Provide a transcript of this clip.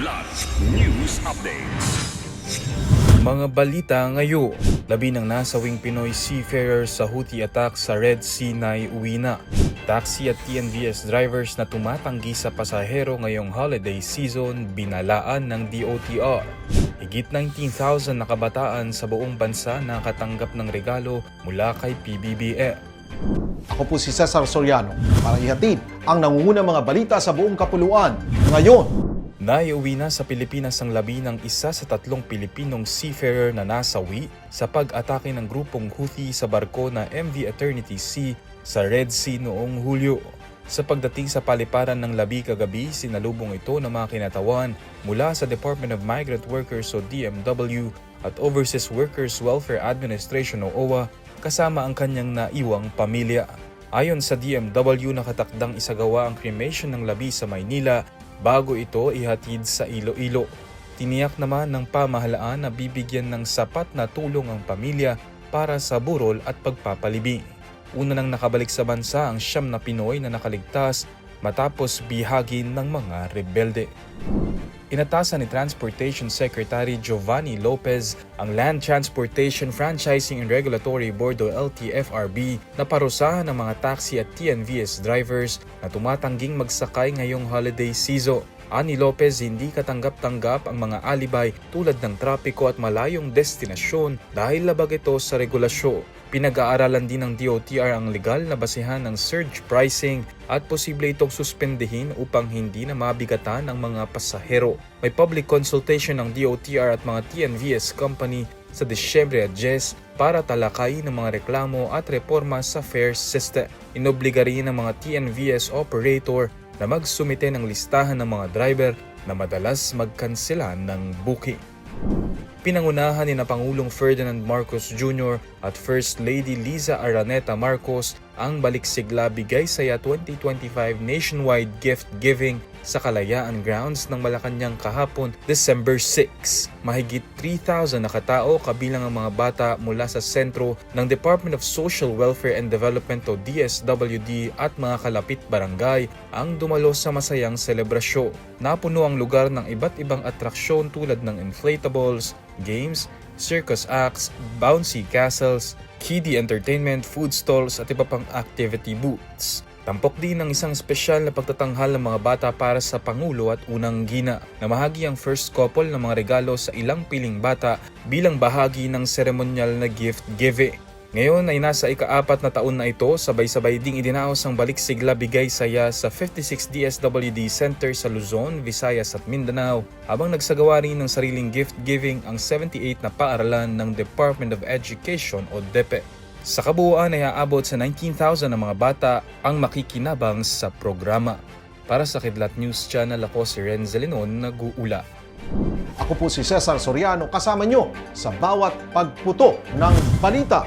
Kidlat News Updates. Mga balita ngayon, labi ng nasawing Pinoy seafarer sa Houthi attack sa Red Sea na uwi na. Taxi at TNVS drivers na tumatanggi sa pasahero ngayong holiday season binalaan ng DOTR. Higit 19,000 na kabataan sa buong bansa nakatanggap ng regalo mula kay PBBM. Ako po si Cesar Soriano para ihatid ang nangungunang mga balita sa buong kapuluan. Ngayon, Naiuwi na sa Pilipinas ang labi ng isa sa tatlong Pilipinong seafarer na nasawi sa pag-atake ng grupong Houthi sa barko na MV Eternity Sea sa Red Sea noong Hulyo. Sa pagdating sa paliparan ng labi kagabi, sinalubong ito ng mga kinatawan mula sa Department of Migrant Workers o DMW at Overseas Workers Welfare Administration o OWA kasama ang kanyang naiwang pamilya. Ayon sa DMW, nakatakdang isagawa ang cremation ng labi sa Maynila bago ito ihatid sa Iloilo. Tiniyak naman ng pamahalaan na bibigyan ng sapat na tulong ang pamilya para sa burol at pagpapalibing. Una nang nakabalik sa bansa ang siyam na Pinoy na nakaligtas matapos bihagin ng mga rebelde. Inatasan ni Transportation Secretary Giovanni Lopez ang Land Transportation Franchising and Regulatory Board o LTFRB na parusahan ng mga taxi at TNVS drivers na tumatangging magsakay ngayong holiday season. Ani Lopez, hindi katanggap-tanggap ang mga alibay tulad ng trapiko at malayong destinasyon dahil labag ito sa regulasyon. Pinag-aaralan din ng DOTR ang legal na basehan ng surge pricing at posible itong suspendihin upang hindi na mabigatan ang mga pasahero. May public consultation ng DOTR at mga TNVS company sa Disyembre at Jes para talakayin ang mga reklamo at reforma sa fare system. Inobliga rin ng mga TNVS operator na magsumite ng listahan ng mga driver na madalas magkansela ng booking. Pinangunahan ni na Pangulong Ferdinand Marcos Jr. at First Lady Liza Araneta Marcos ang Baliksigla Bigay Saya 2025 nationwide gift giving sa Kalayaan Grounds ng Malacanang kahapon, December 6. Mahigit 3,000 na katao kabilang ang mga bata mula sa sentro ng Department of Social Welfare and Development o DSWD at mga kalapit barangay ang dumalo sa masayang selebrasyon. Napuno ang lugar ng iba't ibang atraksyon tulad ng inflatables, games, circus acts, bouncy castles, kiddie entertainment, food stalls at iba pang activity booths. Tampok din ng isang espesyal na pagtatanghal ng mga bata para sa Pangulo at unang gina. Namahagi ang first couple ng mga regalo sa ilang piling bata bilang bahagi ng seremonyal na gift giving. Ngayon ay nasa ikaapat na taon na ito, sabay-sabay ding idinaos ang balik sigla bigay saya sa 56 DSWD Center sa Luzon, Visayas at Mindanao habang nagsagawa rin ng sariling gift giving ang 78 na paaralan ng Department of Education o DepEd. Sa kabuuan ay aabot sa 19,000 na mga bata ang makikinabang sa programa. Para sa Kidlat News Channel ako si Renzo Linon nag-uula. ako po si Cesar Soriano kasama nyo sa bawat pagputo ng balita.